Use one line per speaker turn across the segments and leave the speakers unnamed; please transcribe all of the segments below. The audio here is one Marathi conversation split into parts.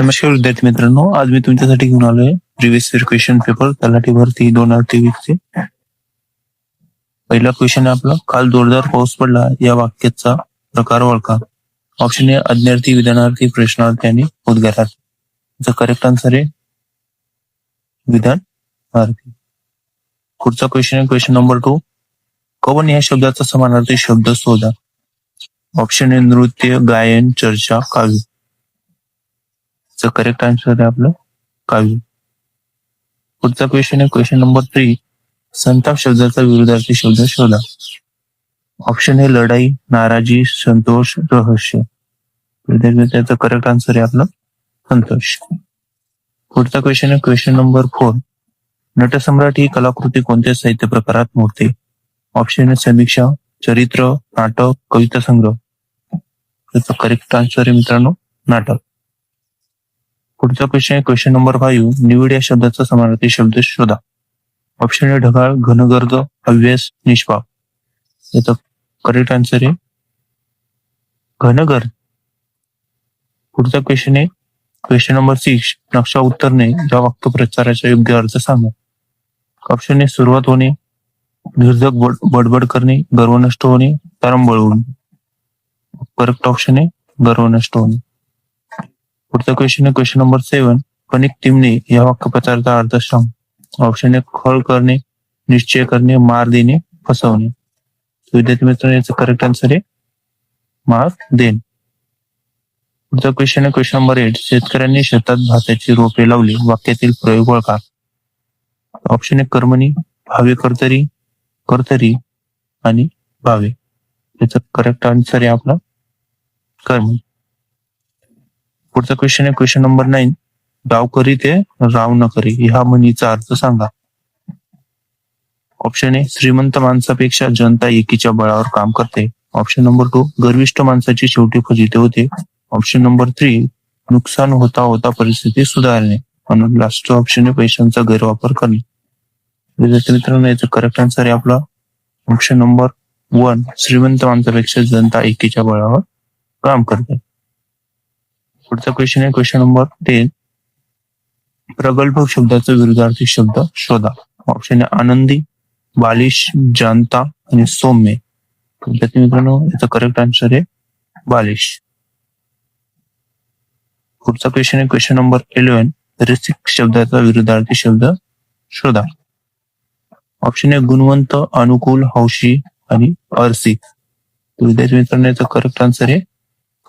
नमस्कार विद्यार्थी मित्रांनो. आज मी तुमच्यासाठी घेऊन आलोय प्रिव्हियस इयर क्वेश्चन पेपर तलाठी भरती दोन हजार तेवीस चे पहिला क्वेश्चन आहे आपला काल जोरदार पाऊस पडला या वाक्याचा प्रकार ओळखा. ऑप्शन ए अज्ञार्थी विधानार्थी प्रश्नार्थी आणि उद्गारार्थी. करेक्ट आन्सर आहे विधानार्थी. पुढचा क्वेश्चन आहे क्वेश्चन नंबर टू कवन या शब्दाचा समानार्थी शब्द शोधा. ऑप्शन ए नृत्य गायन चर्चा काव्य. करेक्ट आन्सर आहे आपलं काव्य. पुढचा क्वेश्चन आहे क्वेश्चन नंबर थ्री संताप शब्दाचा विरोधार्थी शब्द शोधा. ऑप्शन हे लढाई नाराजी संतोष रहस्य. त्याचा करेक्ट आन्सर आहे आपलं संतोष. पुढचा क्वेश्चन आहे क्वेश्चन नंबर फोर नटसम्राट ही कलाकृती कोणत्या साहित्य प्रकारात मोडते ऑप्शन आहे समीक्षा चरित्र नाटक कविता संग्रह. त्याचा करेक्ट आन्सर आहे मित्रांनो नाटक. पुढचा क्वेश्चन आहे क्वेश्चन नंबर फाईव्ह निवड या शब्दाचा समानार्थी शब्द शोधा. ऑप्शन आहे ढगाळ घनगर्द हव्यास निष्पाप. याचा करेक्ट आन्सर आहे. घनगर्द पुढचा क्वेश्चन आहे. क्वेश्चन नंबर सिक्स नक्षा उत्तरने या वाक्यप्रचाराचा योग्य अर्थ सांगा. ऑप्शन आहे सुरुवात होणे निर्धक बडबड करणे गर्व नष्ट होणे तारंबळ होणे. करेक्ट ऑप्शन आहे गर्व नष्ट होणे. पुढचा क्वेश्चन आहे क्वेश्चन नंबर सेवन कणिक टिमणे या वाक्यप्रचाराचा अर्थ सांग. ऑप्शन एक खळ करणे निश्चय करणे मार देणे फसवणे. विद्यार्थी मित्रांनो याचं करेक्ट आन्सर आहे मार देणे. पुढचा क्वेश्चन आहे क्वेश्चन नंबर एट शेतकऱ्यांनी शेतात भाताची रोपे लावली. वाक्यातील प्रयोग ओळखा. ऑप्शन एक कर्मणी भावे कर्तरी कर्तरी आणि भावे. याचं करेक्ट आन्सर आहे आपला कर्म. पुढचा क्वेश्चन आहे क्वेश्चन नंबर नाईन गावकरी ते राव न करी ह्या म्हणीचा अर्थ सांगा. ऑप्शन ए श्रीमंत माणसापेक्षा जनता एकीच्या बळावर काम करते. ऑप्शन नंबर टू गर्विष्ठ माणसाची शेवटी फजिते होते. ऑप्शन नंबर थ्री नुकसान होता होता परिस्थिती सुधारणे. म्हणून लास्ट ऑप्शन आहे पैशांचा गैरवापर करणे. विद्यार्थी मित्रांनो याचं करेक्ट आन्सर आहे आपला. ऑप्शन नंबर वन श्रीमंत माणसापेक्षा जनता एकीच्या बळावर काम करते. पुढचा क्वेश्चन आहे. क्वेश्चन नंबर टेन प्रगल्भ शब्दाचा विरुद्धार्थी शब्द शोधा. ऑप्शन आहे आनंदी बालिश जानता आणि सौम्य. विद्यार्थी मित्रांनो याचा करेक्ट आन्सर आहे बालिश. पुढचा क्वेश्चन आहे. क्वेश्चन नंबर इलेव्हन रसिक शब्दाचा विरुद्धार्थी शब्द शोधा. ऑप्शन आहे गुणवंत अनुकूल हौशी आणि अर्सिक विद्यार्थी मित्रांनो याचा करेक्ट आन्सर आहे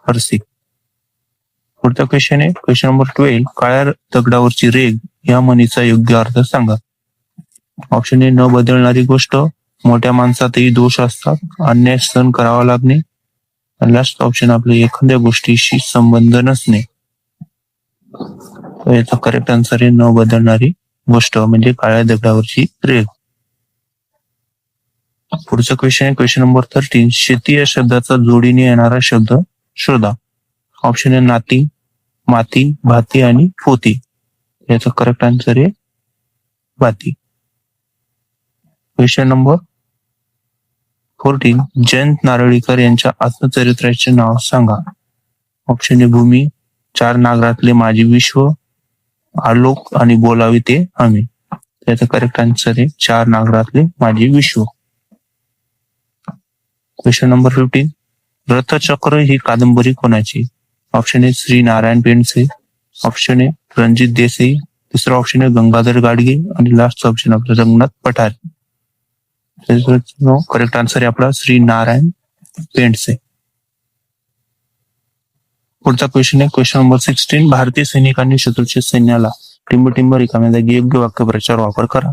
हर्सिक पुढचा क्वेश्चन आहे. क्वेश्चन नंबर ट्वेल्व काळ्या दगडावरची रेग या म्हणीचा योग्य अर्थ सांगा. ऑप्शन ए न बदलणारी गोष्ट. मोठ्या माणसातही दोष असतात. अन्याय सहन करावा लागणे. लास्ट ऑप्शन आपले एखाद्या गोष्टीशी संबंध नसणे. याचा करेक्ट आन्सर आहे न बदलणारी गोष्ट म्हणजे काळ्या दगडावरची रेग पुढचा क्वेश्चन आहे. क्वेश्चन नंबर थर्टीन शेती या शब्दाचा जोडीने येणारा शब्द शोधा. ऑप्शन आहे नाती माती भाती आणि पोती. याचा करेक्ट आन्सर आहे भाती. Question number fourteen Jayant Narlikar यांच्या आत्मचरित्राचे नाव सांगा. ऑप्शन ए भूमी चार नागरातले माझे विश्व आलोक आणि बोलावे ते आम्ही. त्याचा करेक्ट आन्सर आहे चार नागरातले माझे विश्व. क्वेश्चन नंबर फिफ्टीन रथचक्र ही कादंबरी कोणाची? Option A Shri Narayan Pendse option A Ranjit Desai तिसरा ऑप्शन आहे गंगाधर गाडगे आणि लास्ट ऑप्शन आपलं रंगनाथ पठार करेक्ट आन्सर आहे आपला श्री नारायण पेंडसे पुढचा क्वेश्चन आहे क्वेश्चन नंबर सिक्स्टीन भारतीय सैनिकांनी शत्रूच्या सैन्याला टिंब रिकाम्या जागी योग्य वाक्यप्रचार वापर करा।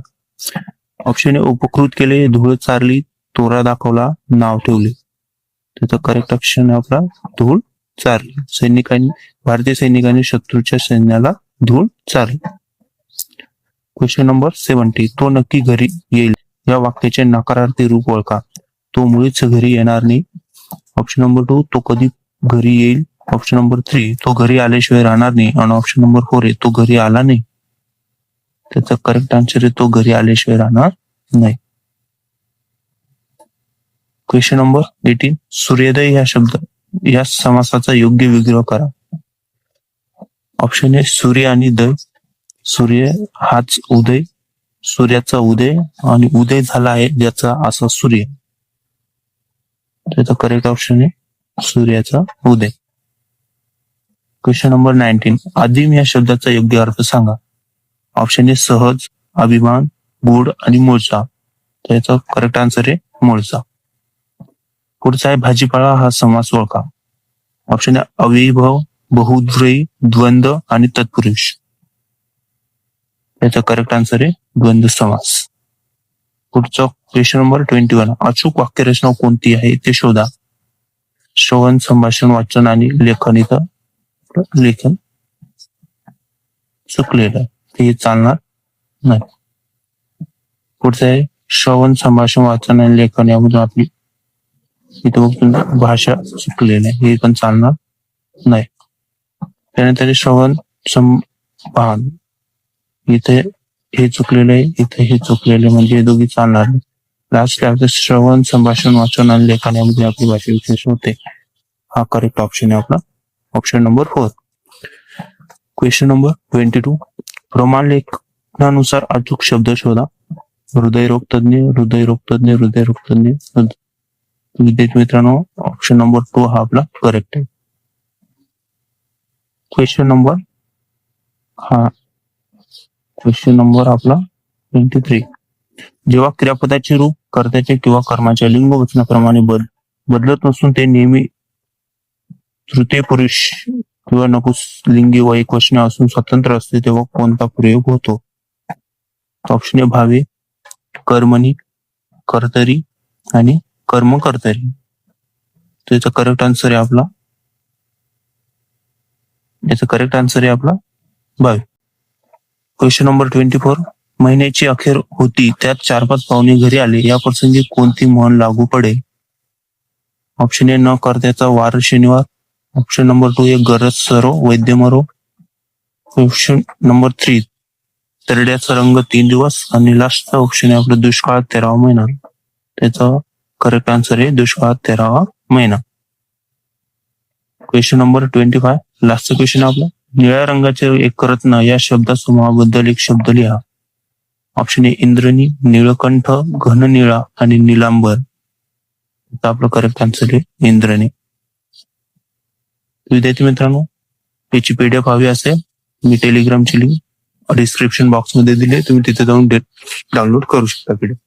ऑप्शन ए उपकृत केले धूळ चारली तोरा दाखवला नाव ठेवले। त्याचा करेक्ट ऑप्शन आहे आपला धूळ चार सैनिकांनी भारतीय सैनिकांनी शत्रूच्या सैन्याला धूळ चारली क्वेश्चन नंबर सेव्हन्टी तो नक्की घरी येईल. या वाक्याचे नकारार्थी रूप ओळखा. तो मुळीच घरी येणार नाही. ऑप्शन नंबर टू तो कधी घरी येईल. ऑप्शन नंबर थ्री तो घरी आल्याशिवाय राहणार नाही. आणि ऑप्शन नंबर फोर आहे तो घरी आला नाही. त्याचा करेक्ट आन्सर आहे तो घरी आल्याशिवाय राहणार नाही. क्वेश्चन नंबर एटीन सूर्योदय या शब्द या समासाचा योग्य विग्रह करा. ऑप्शन ए सूर्य आणि दय सूर्य हाच उदय सूर्याचा उदय आणि उदय झाला आहे ज्याचा असा सूर्य. त्याचा करेक्ट ऑप्शन आहे सूर्याचा उदय. क्वेश्चन नंबर नाईन्टीन आदिम या शब्दाचा योग्य अर्थ सांगा. ऑप्शन ए सहज अभिमान गुड आणि मूळचा त्याचा करेक्ट आन्सर आहे मूळचा पुढचा आहे भाजीपाला हा समास ओळखा ऑप्शन आहे अविभव बहुद्वयी द्वंद्व आणि तत्पुरुष. याचा करेक्ट आन्सर आहे द्वंद्व समास. पुढचा क्वेश्चन नंबर ट्वेंटी वन अचूक वाक्यरचना कोणती आहे ते शोधा. श्रवण संभाषण वाचन आणि लेखन इथं लेखन चुकलेलं ते हे चालणार नाही. पुढचं आहे श्रवण संभाषण वाचन आणि लेखन. यामधून आपली इथं बघतो भाषा चुकलेली आहे हे पण चालणार नाही. त्यानंतर श्रवण संपान. इथे हे चुकलेलं आहे इथे हे चुकलेले म्हणजे हे दोघी चालणार लास्ट श्रवण संभाषण वाचन आणि लेखन यामध्ये आपली भाषा विशेष होते. हा करेक्ट ऑप्शन आहे आपला. Option number four question number twenty two प्रमाण लेखनानुसार अचूक शब्द शोधा. हृदयरोग तज्ञ हृदयरोग तज्ञ हृदयरोग तज्ञ विद्यार्थी मित्रांनो ऑप्शन नंबर टू हा आपला करेक्ट आहे. क्वेश्चन नंबर हा. क्वेश्चन नंबर आपला ट्वेंटी थ्री जेव्हा क्रियापदाचे रूप कर्त्याचे किंवा कर्माच्या लिंग वचनाप्रमाणे बद बदलत नसून ते नेहमी तृतीय पुरुष किंवा नपुसलिंगी व एक वचने असून स्वतंत्र असते तेव्हा कोणता प्रयोग होतो? ऑप्शन ए भावे कर्मणी कर्तरी आणि कर्म कर्तरी त्याचा करेक्ट आन्सर आहे आपला. याचा करेक्ट आन्सर आहे आपला. By question number twenty four. महिन्याची अखेर होती त्यात चार पाच पाहुणे घरी आले. या प्रसंगी कोणती म्हण लागू पडेल? ऑप्शन ए न करत्याचा वार शनिवार. ऑप्शन नंबर टू ए गरज सरो वैद्य मरो ऑप्शन नंबर थ्री तरड्याचा रंग तीन दिवस आणि लास्टचा ऑप्शन आहे आपला दुष्काळ तेरावा महिना. त्याचा करेक्ट आन्सर आहे दुष्काळात तेरावा महिना. क्वेश्चन नंबर ट्वेंटी फाय लास्टचा क्वेश्चन आपला. निळ्या रंगाचे एक रत्न या शब्दासमूहाबद्दल एक शब्द लिहा. ऑप्शन ए इंद्रनी निळकंठ घन निळा आणि निलांबर. आपलं करेक्ट आन्सर आहे इंद्रनी. विद्यार्थी मित्रांनो याची पीडीएफ हवी असेल मी टेलिग्रामची लिंक डिस्क्रिप्शन बॉक्समध्ये दिली तुम्ही तिथे जाऊन डाउनलोड करू शकता पीडीएफ